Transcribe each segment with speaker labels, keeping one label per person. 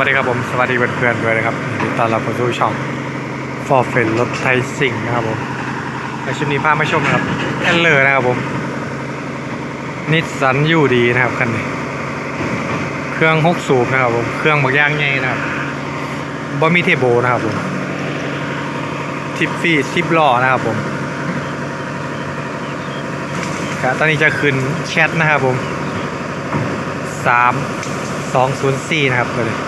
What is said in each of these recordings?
Speaker 1: วัสดีครับผม สวัสดีเพื่อนๆด้วยนะครับยินดีต้อนรับเข้าสู่ช่อง For f r i e n รถไทยซิ่งนะครับผมในชุดนี้พามาชมนะครับแอนเลอร์นะครับผมนิสสันยูดีนะครับคันนี้ เครื่องหกสูบนะครับผม เครื่องบักย่างใหญ่นะครับบอมีเทโบนะครับผมทิปฟี่ทิปล้อนะครับผมก็ตอนนี้จะขึ้นแชทนะครับผมสามสองศูนย์สี่นะครับตัวนี้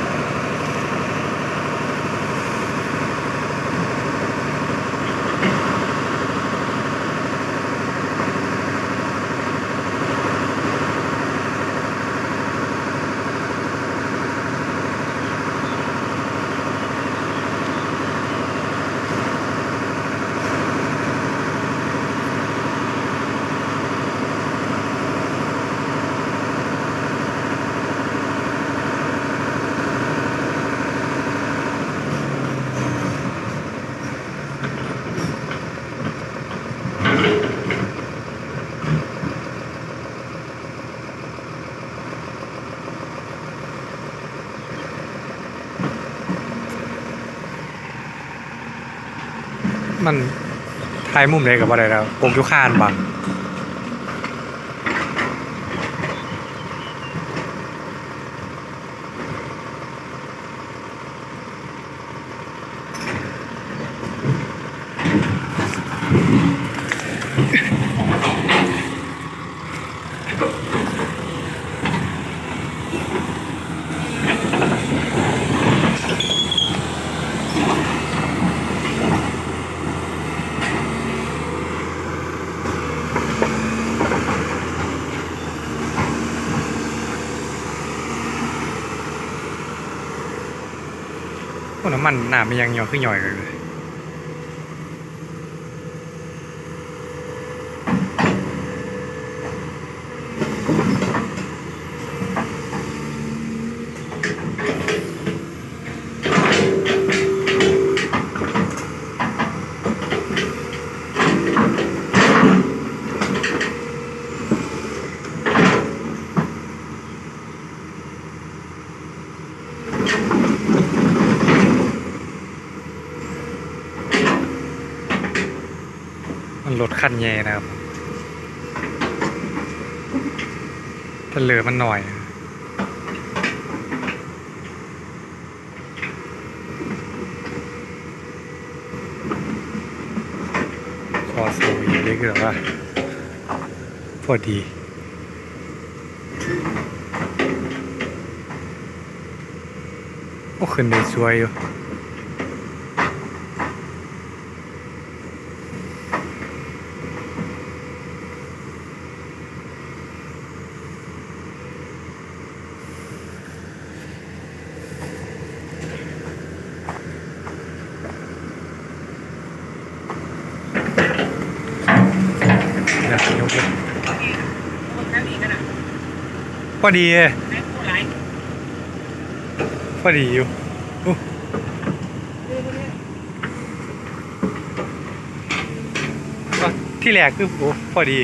Speaker 1: มันถ่ายมุมไหนกับอะไรแล้วผมยุคานบัง พวกน้ำมันหนามันยังย่อยขึ้นย่อยเลย มันลดคันแย่นะครับถ้าเหลือมันหน่อย พอสูงอย่างนี้คือบว่าพอดีโอ้ขึ้นได้สวยอยู่ เดี๋ยวยกเลยพอดีเลยพอดีอยู่อู้ก็ที่แรกคือโอ้พอดี